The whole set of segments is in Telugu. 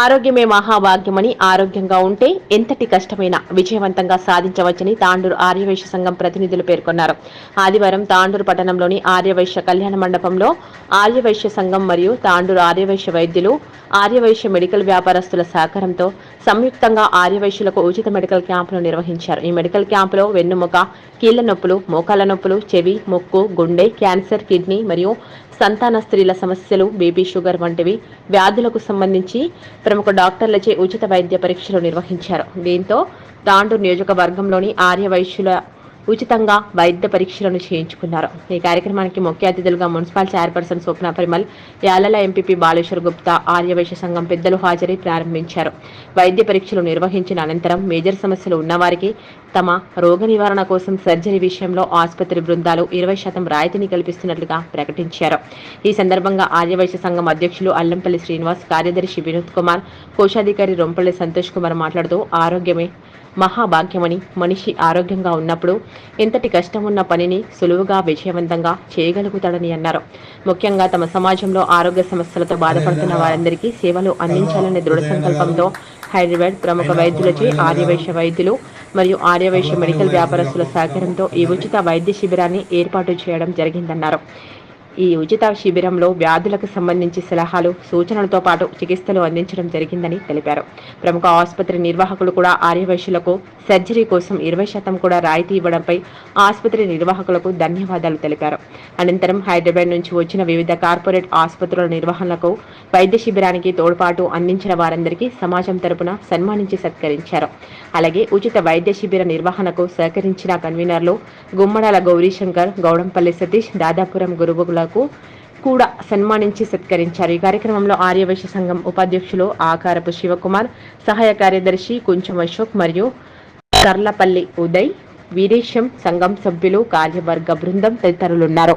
ఆరోగ్యమే మహాభాగ్యమని ఆరోగ్యంగా ఉంటే ఎంతటి కష్టమైనా విజయవంతంగా సాధించవచ్చని తాండూరు ఆర్యవైశ్య సంఘం ప్రతినిధులు పేర్కొన్నారు. ఆదివారం తాండూరు పట్టణంలోని ఆర్యవైశ్య కళ్యాణ మండపంలో ఆర్యవైశ్య సంఘం మరియు తాండూరు ఆర్యవైశ్య వైద్యులు ఆర్యవైశ్య మెడికల్ వ్యాపారస్తుల సహకారంతో సంయుక్తంగా ఆర్యవైశ్యులకు ఉచిత మెడికల్ క్యాంపును నిర్వహించారు. ఈ మెడికల్ క్యాంపులో వెన్నుముక కీళ్ళ నొప్పులు మోకాల నొప్పులు చెవి ముక్కు గుండె క్యాన్సర్ కిడ్నీ మరియు సంతాన స్త్రీల సమస్యలు బీపీ షుగర్ వంటివి వ్యాధులకు సంబంధించి ప్రముఖ డాక్టర్లచే ఉచిత వైద్య పరీక్షలు నిర్వహించారు. దీంతో తాండూరు నియోజకవర్గంలోని ఆర్యవైశ్యుల ఉచితంగా వైద్య పరీక్షలను చేయించుకున్నారు. ఈ కార్యక్రమానికి ముఖ్య అతిథులుగా municipal chairperson Swapna Parimal Yalala MPP Baleshwar Gupta Aryavysya సంఘం పెద్దలు హాజరై ప్రారంభించారు. వైద్య పరీక్షలు నిర్వహించిన అనంతరం మేజర్ సమస్యలు ఉన్నవారికి తమ రోగ నివారణ కోసం సర్జరీ విషయంలో ఆసుపత్రి బృందాలు ఇరవై శాతం రాయితీని కల్పిస్తున్నట్లుగా ప్రకటించారు. ఈ సందర్భంగా ఆర్యవైశ్య సంఘం అధ్యక్షులు అల్లంపల్లి శ్రీనివాస్ కార్యదర్శి వినోద్ కుమార్ కోశాధికారి రొంపల్లి సంతోష్ కుమార్ మాట్లాడుతూ ఆరోగ్యమే మహాభాగ్యమని మనిషి ఆరోగ్యంగా ఉన్నప్పుడు ఎంతటి కష్టం ఉన్న పనిని సులువుగా విజయవంతంగా చేయగలుగుతాడని అన్నారు. ముఖ్యంగా తమ సమాజంలో ఆరోగ్య సమస్యలతో బాధపడుతున్న వారందరికీ సేవలు అందించాలనే దృఢ సంకల్పంతో హైదరాబాద్ ప్రముఖ వైద్యులచే ఆర్యవైశ్య వైద్యులు మరియు ఆర్యవైశ్య మెడికల్ వ్యాపారస్తుల సహకారంతో ఈ ఉచిత వైద్య శిబిరాన్ని ఏర్పాటు చేయడం జరిగిందన్నారు. ఈ ఉచిత శిబిరంలో వ్యాధులకు సంబంధించి సలహాలు సూచనలతో పాటు చికిత్సలు అందించడం జరిగిందని తెలిపారు. ప్రముఖ ఆసుపత్రి నిర్వాహకులు కూడా ఆర్యవైశ్యులకు సర్జరీ కోసం ఇరవై శాతం కూడా రాయితీ ఇవ్వడంపై ఆసుపత్రి నిర్వాహకులకు ధన్యవాదాలు తెలిపారు. అనంతరం హైదరాబాద్ నుంచి వచ్చిన వివిధ కార్పొరేట్ ఆసుపత్రుల నిర్వహణకు వైద్య శిబిరానికి తోడ్పాటు అందించిన వారందరికీ సమాజం తరపున సన్మానించి సత్కరించారు. అలాగే ఉచిత వైద్య శిబిర నిర్వహణకు సహకరించిన కన్వీనర్లు గుమ్మడాల గౌరీశంకర్ గౌడంపల్లి సతీష్ దాదాపురం గురువులకు కూడా సన్మానించి సత్కరించారు. ఈ కార్యక్రమంలో ఆర్యవైశ్య సంఘం ఉపాధ్యక్షులు ఆకారపు శివకుమార్ సహాయ కార్యదర్శి కొంచెం అశోక్ మరియు కర్లపల్లి ఉదయ్ వీరేశం సంఘం సభ్యులు కార్యవర్గ బృందం తదితరులున్నారు.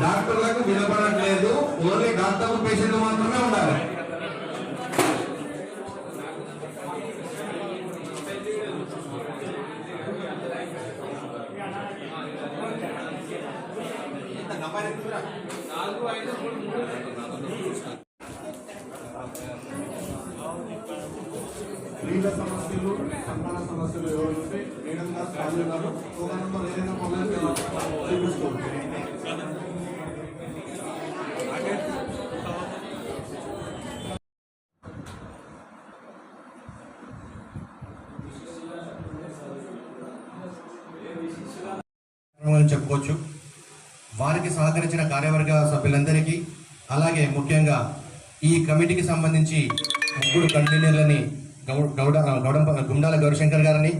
డాక్టర్లకు వినపడట్లేదు. ఓన్లీ డాక్టర్లు పేషెంట్లు మాత్రం ఉండాలి స్త్రీల సమస్యలు సంతాన సమస్యలు ఎవరు మేడం గారు ఒక నెంబర్ ఏదైనా చెప్పుకోవచ్చు. వారికి సహకరించిన కార్యవర్గ సభ్యులందరికీ అలాగే ముఖ్యంగా ఈ కమిటీకి సంబంధించి ముగ్గురు కన్వీనర్లని గౌడ గౌడం గుండాల గౌరీశంకర్ గారిని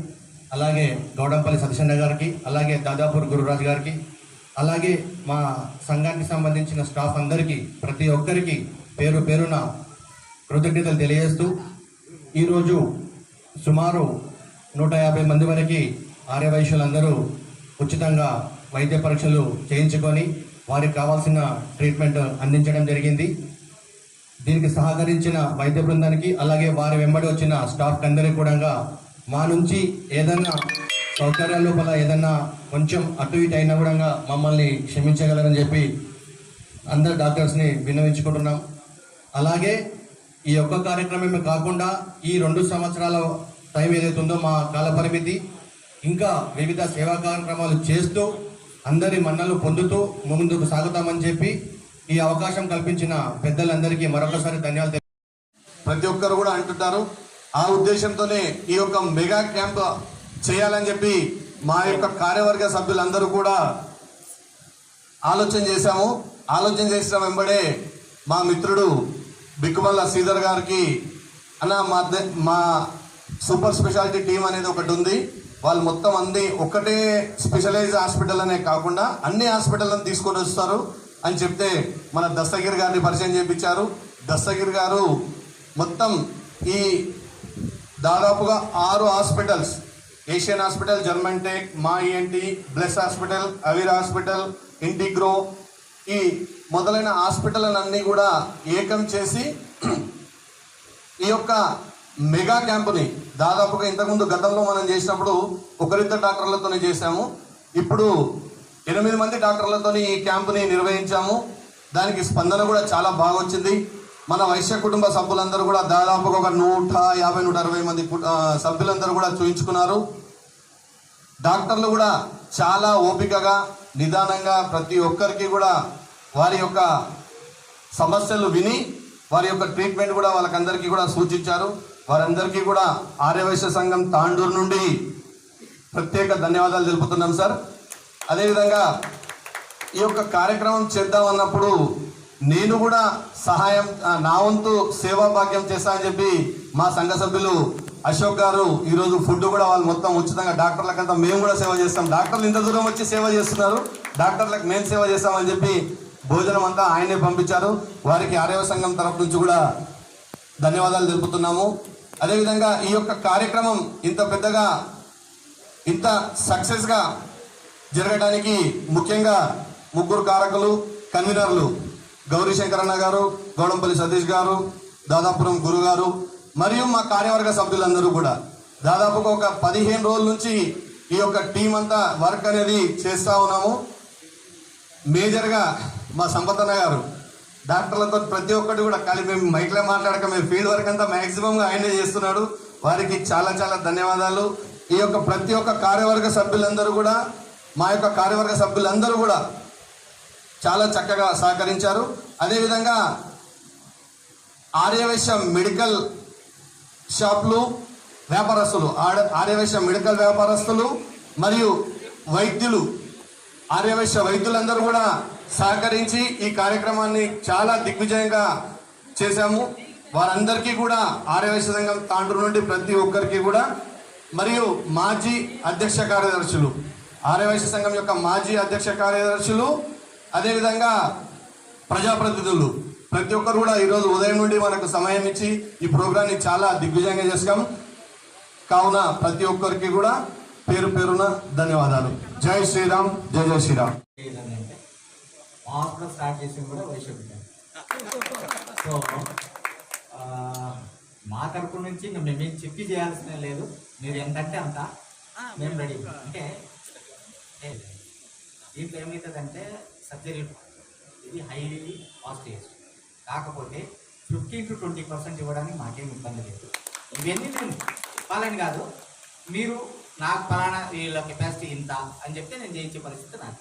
అలాగే గౌడంపల్లి సతీశన్న గారికి అలాగే దాదాపూర్ గురురాజు గారికి అలాగే మా సంఘానికి సంబంధించిన స్టాఫ్ అందరికీ ప్రతి ఒక్కరికి పేరు పేరున కృతజ్ఞతలు తెలియజేస్తూ ఈరోజు సుమారు నూట యాభై మంది వరకు ఆర్యవైశ్యులందరూ ఉచితంగా వైద్య పరీక్షలు చేయించుకొని వారికి కావాల్సిన ట్రీట్మెంట్ అందించడం జరిగింది. దీనికి సహకరించిన వైద్య బృందానికి అలాగే వారి వెంబడి వచ్చిన స్టాఫ్ అందరికీ కూడా మా నుంచి ఏదైనా సౌకర్యాల లోపల ఏదన్నా కొంచెం అటు ఇటు అయినా కూడా మమ్మల్ని క్షమించగలరని చెప్పి అందరు డాక్టర్స్ని విన్నవించుకుంటున్నాం. అలాగే ఈ యొక్క కార్యక్రమమే కాకుండా ఈ రెండు సంవత్సరాల టైం ఏదైతే ఉందో మా కాల పరిమితి ఇంకా వివిధ సేవా కార్యక్రమాలు చేస్తూ అందరి మన్నలు పొందుతూ ముందుకు సాగుతామని చెప్పి ఈ అవకాశం కల్పించిన పెద్దలందరికీ మరొకసారి ధన్యవాదాలు ప్రతి ఒక్కరు కూడా అంటుంటారు ఆ ఉద్దేశంతోనే ఈ యొక్క మెగా క్యాంప్ చేయాలని చెప్పి మా యొక్క కార్యవర్గ సభ్యులందరూ కూడా ఆలోచన చేశాము. ఆలోచన చేసిన వెంబడే మా మిత్రుడు బిక్కుమల్ల శ్రీధర్ గారికి అన్న మా మా సూపర్ స్పెషాలిటీ టీం అనేది ఒకటి ఉంది. వాళ్ళు మొత్తం అన్ని ఒకటే స్పెషలైజ్ హాస్పిటల్ అనే కాకుండా అన్ని హాస్పిటల్లను తీసుకొని వస్తారు. అని చెప్తే మన దస్తగిరి గారిని పరిచయం చేయించారు. దస్తగిరి గారు మొత్తం ఈ దాదాపుగా ఆరు hospitals Asian hospital German tech మా ENT bless hospital Avir hospital Integro ఈ మొదలైన హాస్పిటల్ అన్నీ కూడా ఏకం చేసి ఈ యొక్క మెగా క్యాంపుని దాదాపుగా ఇంతకుముందు గతంలో మనం చేసినప్పుడు ఒకరిద్దరు డాక్టర్లతోనే చేశాము. ఇప్పుడు ఎనిమిది మంది డాక్టర్లతోని ఈ క్యాంపుని నిర్వహించాము. దానికి స్పందన కూడా చాలా బాగా వచ్చింది మన వైశ్య కుటుంబ సభ్యులందరూ కూడా దాదాపుగా ఒక నూట యాభై నూట అరవై మంది సభ్యులందరూ కూడా చూయించుకున్నారు. డాక్టర్లు కూడా చాలా ఓపికగా నిదానంగా ప్రతి ఒక్కరికి కూడా వారి యొక్క సమస్యలు విని వారి యొక్క ట్రీట్మెంట్ కూడా వాళ్ళకందరికీ కూడా సూచించారు. వారందరికీ కూడా ఆర్యవైశ్య సంఘం తాండూరు నుండి ప్రత్యేక ధన్యవాదాలు తెలుపుతున్నాం సార్. అదేవిధంగా ఈ యొక్క కార్యక్రమం చేద్దాం అన్నప్పుడు నేను కూడా సహాయం నా వంతు సేవా భాగ్యం చేస్తా అని చెప్పి మా సంఘ సభ్యులు అశోక్ గారు ఈరోజు ఫుడ్ కూడా వాళ్ళు మొత్తం ఉచితంగా డాక్టర్లకంతా మేము కూడా సేవ చేస్తాం. డాక్టర్లు ఇంత దూరం వచ్చి సేవ చేస్తున్నారు. డాక్టర్లకు మేము సేవ చేస్తామని చెప్పి భోజనం అంతా ఆయనే పంపించారు. వారికి ఆర్యవ సంఘం తరపు నుంచి కూడా ధన్యవాదాలు తెలుపుతున్నాము. అదేవిధంగా ఈ యొక్క కార్యక్రమం ఇంత పెద్దగా ఇంత సక్సెస్గా జరగడానికి ముఖ్యంగా ముగ్గురు కారకులు కన్వీనర్లు గౌరీ శంకరన్న గారు గౌడంపల్లి సతీష్ గారు దాదాపురం గురు గారు మరియు మా కార్యవర్గ సభ్యులందరూ కూడా. దాదాపుగా ఒక పదిహేను రోజుల నుంచి ఈ యొక్క టీం అంతా వర్క్ అనేది చేస్తూ ఉన్నాము. మేజర్గా మా సంపతన్న గారు డాక్టర్లతో ప్రతి ఒక్కటి కూడా కానీ మేము మైక్లో మాట్లాడక మేము ఫీల్డ్ వర్క్ అంతా మ్యాక్సిమంగా ఆయనే చేస్తున్నాడు. వారికి చాలా చాలా ధన్యవాదాలు. ఈ యొక్క ప్రతి ఒక్క కార్యవర్గ సభ్యులందరూ కూడా మా యొక్క కార్యవర్గ సభ్యులందరూ కూడా చాలా చక్కగా సహకరించారు. అదేవిధంగా ఆర్యవైశ్య మెడికల్ షాప్లు వ్యాపారస్తులు ఆడ- ఆర్యవైశ్య మెడికల్ వ్యాపారస్తులు మరియు వైద్యులు ఆర్యవైశ్య వైద్యులందరూ కూడా సహకరించి ఈ కార్యక్రమాన్ని చాలా దిగ్విజయంగా చేశాము. వారందరికీ కూడా ఆర్యవైశ్య సంఘం తాండ్రు నుండి ప్రతి ఒక్కరికి కూడా మరియు మాజీ అధ్యక్ష కార్యదర్శులు ఆర్యవైశ్య సంఘం యొక్క మాజీ అధ్యక్ష కార్యదర్శులు అదేవిధంగా ప్రజాప్రతినిధులు. ప్రతి ఒక్కరు కూడా ఈరోజు ఉదయం నుండి మనకు సమయం ఇచ్చి ఈ ప్రోగ్రాన్ని చాలా దిగ్విజయంగా చేసాం కావున ప్రతి ఒక్కరికి కూడా పేరు పేరున ధన్యవాదాలు. జై శ్రీరామ్ జై జై శ్రీరామ్. స్టార్ట్ చేసింది కూడా వైశ్య సో మా తరపు నుంచి మేమేం చెప్పి చేయాల్సిన లేదు. మీరు ఎంతంటే అంత మేము రెడీ. అంటే ఏ, దీంట్లో ఏమవుతుందంటే సర్జరీ ఇది హైలీ పాజిటివ్ కాకపోతే ఫిఫ్టీన్ టు ట్వంటీ పర్సెంట్ ఇవ్వడానికి మాకేం ఇబ్బంది లేదు. ఇవన్నీ నేను చెప్పాలని కాదు. మీరు నాకు ఫలానా వీళ్ళ కెపాసిటీ ఇంత అని చెప్తే నేను చేయించే పరిస్థితి నాకు